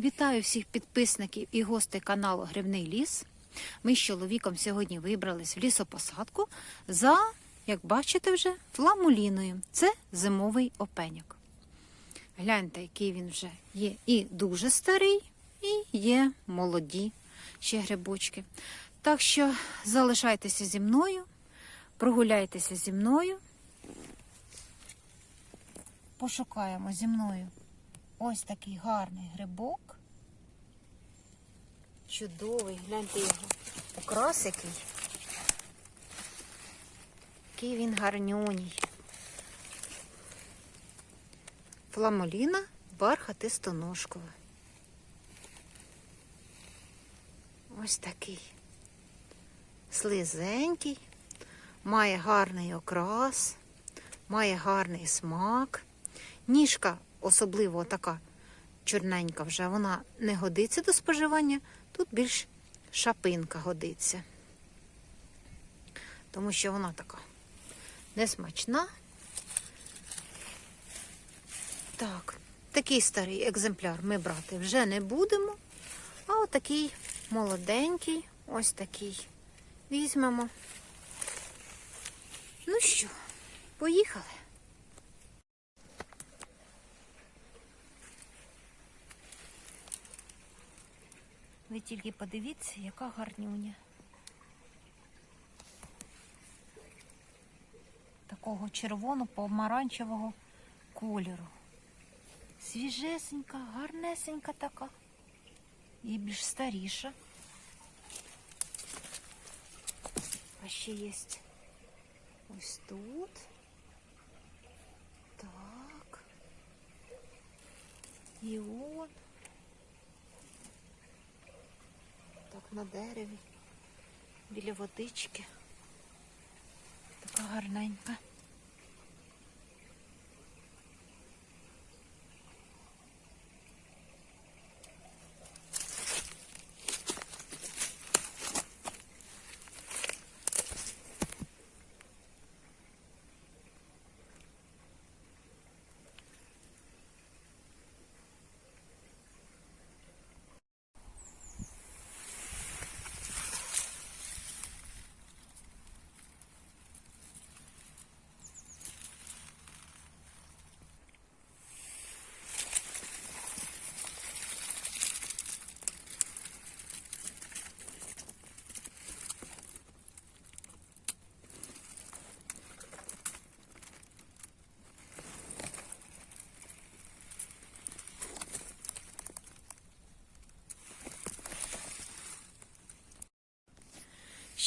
Вітаю всіх підписників і гостей каналу Грибний ліс. Ми з чоловіком сьогодні вибрались в лісопосадку за, як бачите вже, фламуліною. Це зимовий опеньок. Гляньте, який він вже є і дуже старий, і є молоді ще грибочки. Так що залишайтеся зі мною, прогуляйтеся зі мною. Пошукаємо зі мною ось такий гарний грибок. Чудовий, гляньте його. Окрас який. Який він гарнюній. Фламоліна бархатистоножкова. Ось такий. Слизенький, має гарний окрас, має гарний смак. Ніжка особливо така чорненька вже, вона не годиться до споживання, тут більш шапинка годиться. Тому що вона така несмачна. Так, такий старий екземпляр ми брати вже не будемо. А отакий молоденький, ось такий. Візьмемо. Ну що, поїхали. Ви тільки подивіться, яка гарнюня. Такого червоно-помаранчевого кольору. Свіжесенька, гарнесенька така. І більш старіша. А ще є ось тут. Так. І от. Так, на дереві, біля водички. Така гарненька.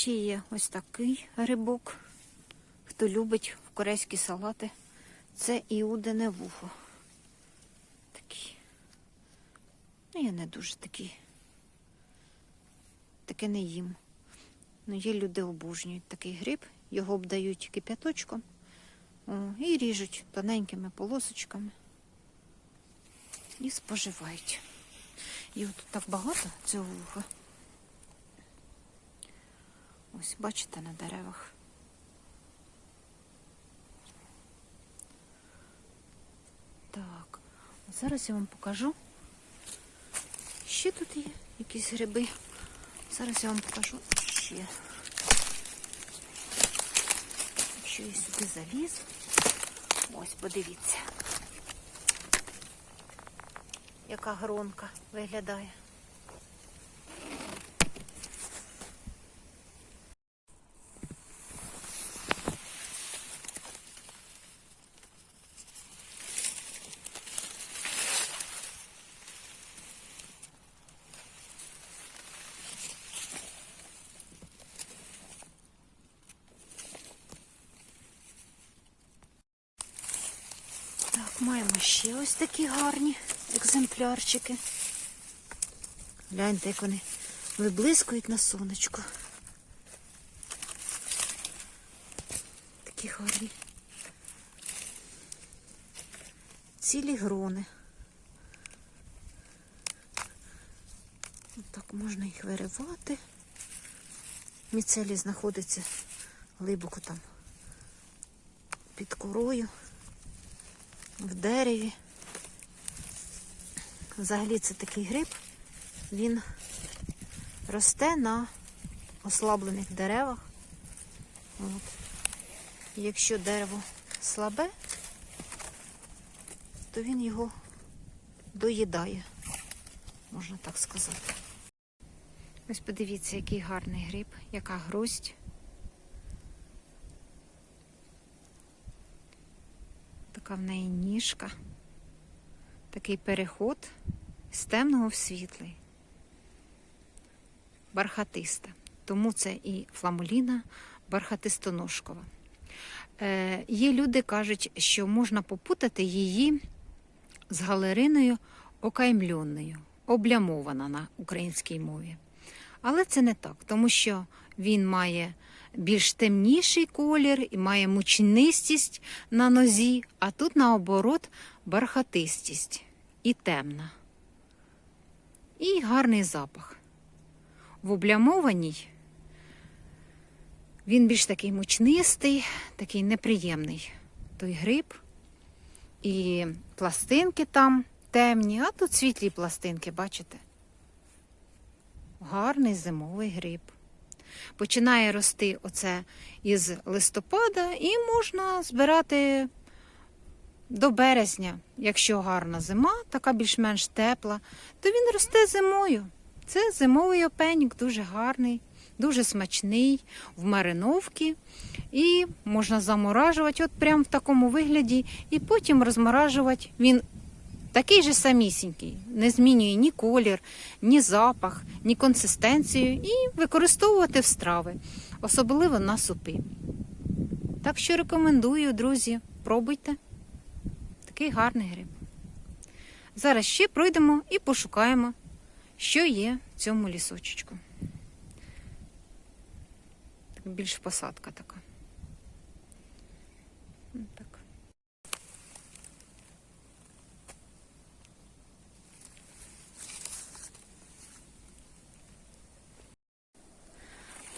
Ще є ось такий грибок. Хто любить в корейські салати, це іудине вухо. Такий. Ну, я не дуже такий. Таке не їм. Ну, є люди обожнюють такий гриб, його обдають кип'яточком і ріжуть тоненькими полосочками. І споживають. Його тут так багато цього вуха. Ось, бачите, на деревах. Так, от зараз я вам покажу. Ще тут є якісь гриби. Зараз я вам покажу ще. Якщо я сюди залізу. Ось, подивіться. Яка гронка виглядає. Так, маємо ще ось такі гарні екземплярчики. Гляньте, як вони виблискують на сонечку. Такі гарні. Цілі грони. Так можна їх виривати. Міцелі знаходиться глибоко там під корою, в дереві. взагалі це такий гриб, він росте на ослаблених деревах. От. Якщо дерево слабе, то він його доїдає, можна так сказати. Ось подивіться, який гарний гриб, яка грусть. Така в неї ніжка, такий переход з темного в світлий, бархатиста. Тому це і фламуліна бархатистоножкова. Е, є люди кажуть, що можна попутати її з галериною окаймльонною, облямована на українській мові. Але це не так, тому що він має більш темніший колір і має мучнистість на нозі, а тут, наоборот, бархатистість і темна. І гарний запах. В облямованій він більш такий мучнистий, такий неприємний той гриб. І пластинки там темні, а тут світлі пластинки, бачите? Гарний зимовий гриб. Починає рости оце із листопада і можна збирати до березня. Якщо гарна зима, така більш-менш тепла, то він росте зимою. Це зимовий опенік, дуже гарний, дуже смачний, в мариновці. І можна заморажувати от прямо в такому вигляді, і потім розморажувати. Він такий же самісінький, не змінює ні колір, ні запах, ні консистенцію, і використовувати в страви, особливо на супи. Так що рекомендую, друзі, пробуйте. Такий гарний гриб. Зараз ще пройдемо і пошукаємо, що є в цьому лісочечку. Так, більш посадка така. М, Так.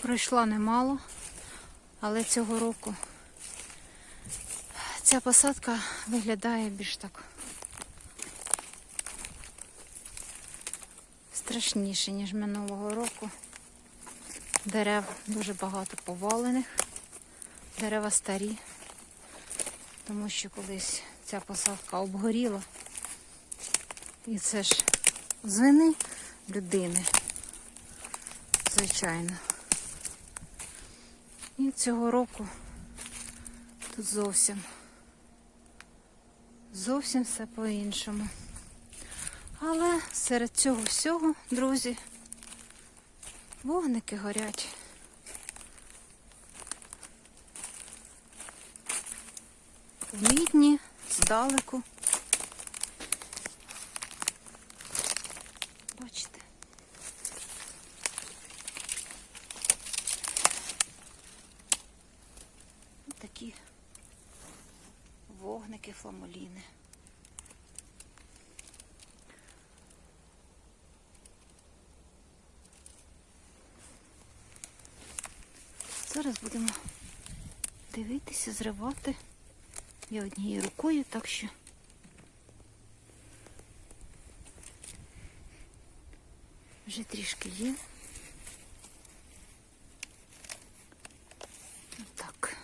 Пройшла немало, але цього року ця посадка виглядає більш так страшніше, ніж минулого року. Дерев дуже багато повалених, дерева старі, тому що колись ця посадка обгоріла. І це ж з вини людини, звичайно. І цього року тут зовсім зовсім все по-іншому. Але серед цього всього, друзі, вогники горять. Видні здалеку. Бачите? Ось такі вогники фламуліни. Зараз будемо дивитися, зривати. Я однією рукою, так що вже трішки є. Так.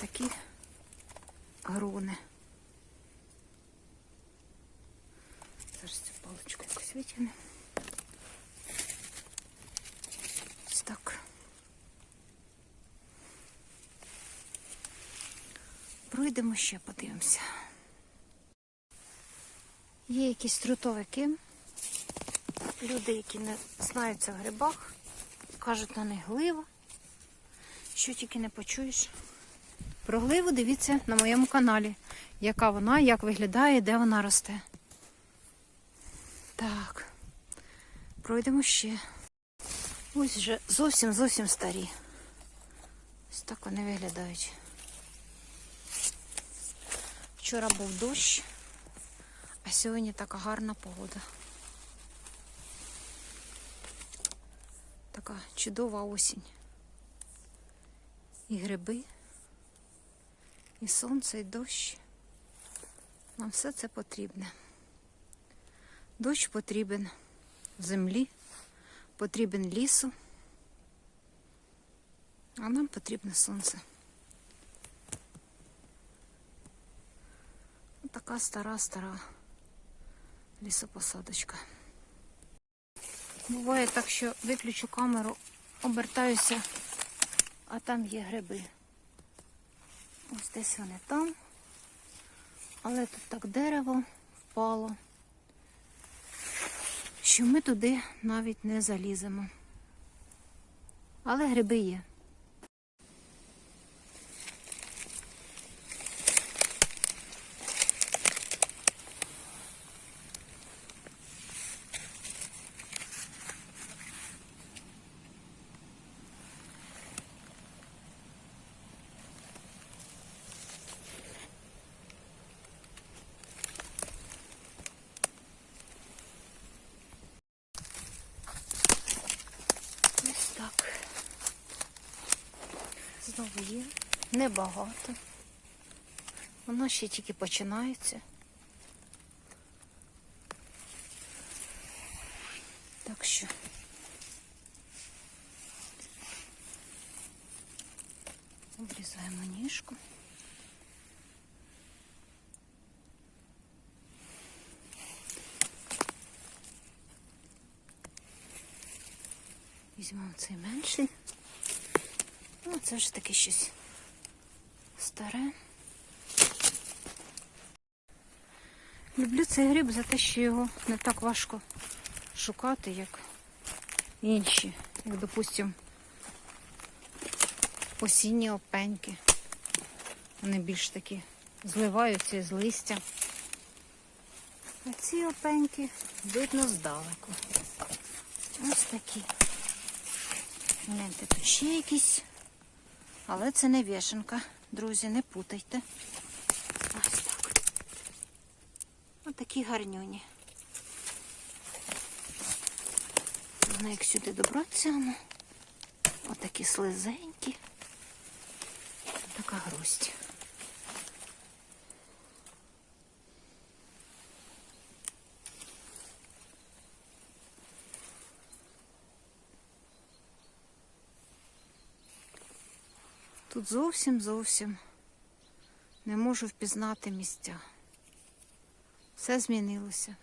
Такі грони. Зараз цю паличку якось витягнемо. Ось так. Пройдемо ще, подивимося. Є якісь трутовики. Люди, які не знаються в грибах, кажуть на них глива. Що тільки не почуєш. Про гливу дивіться на моєму каналі, яка вона, як виглядає, де вона росте. Так, пройдемо ще. Ось вже зовсім зовсім старі. Ось так вони виглядають. Вчора був дощ, а сьогодні така гарна погода. така чудова осінь. І гриби, і сонце, і дощ. Нам все це потрібне. Дощ потрібен землі, потрібен лісу, а нам потрібне сонце. Така стара-стара лісопосадочка. Буває так, що виключу камеру, обертаюся, а там є гриби. Ось десь вони там. Але тут так дерево впало, що ми туди навіть не заліземо. Але гриби є. Ось так. Знову є. Небагато. Воно ще тільки починається. Так що. Обрізаємо ніжку. Візьмемо цей менший. Ну, це вже таке щось старе. Люблю цей гриб за те, що його не так важко шукати, як інші, як, допустим, осінні опеньки. Вони більш такі зливаються з листя. А ці опеньки видно здалеку. Ось такі. Гляньте, тут ще якісь. Але це не вішенка, друзі, не путайте. Ось так. Ось такі гарнюні. Вона як сюди добратися, Ось Отакі слизенькі. Така грусть. Тут зовсім зовсім не можу впізнати місця. Все змінилося.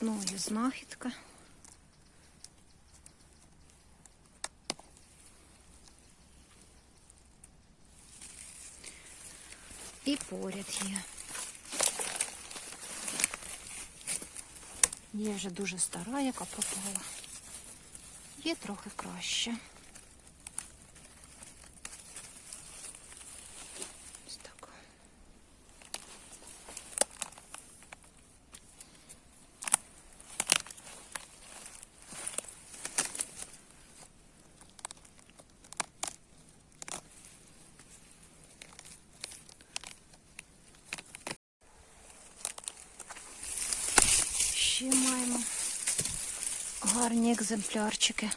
Знову знахідка. І поряд є. Є вже дуже стара, яка пропала. Є трохи краще. Ось так. Ще маємо гарні екземплярчики.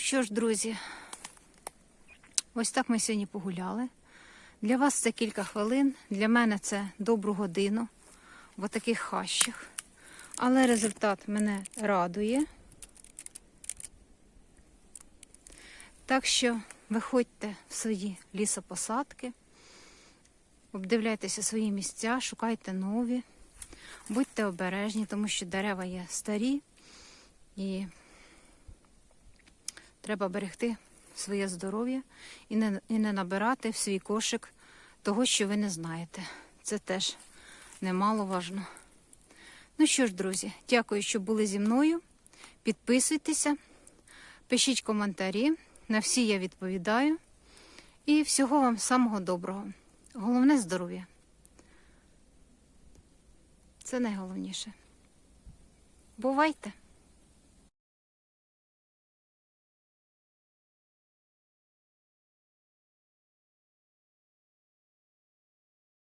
Що ж, друзі, ось так ми сьогодні погуляли. Для вас це кілька хвилин, для мене це добру годину в таких хащах. Але результат мене радує. Так що виходьте в свої лісопосадки, обдивляйтеся свої місця, шукайте нові, будьте обережні, тому що дерева є старі і Треба берегти своє здоров'я і не, і не набирати в свій кошик того, що ви не знаєте. Це теж немало важно. Ну що ж, друзі, дякую, що були зі мною. Підписуйтеся, пишіть коментарі. На всі я відповідаю. І всього вам самого доброго. Головне здоров'я. Це найголовніше. Бувайте!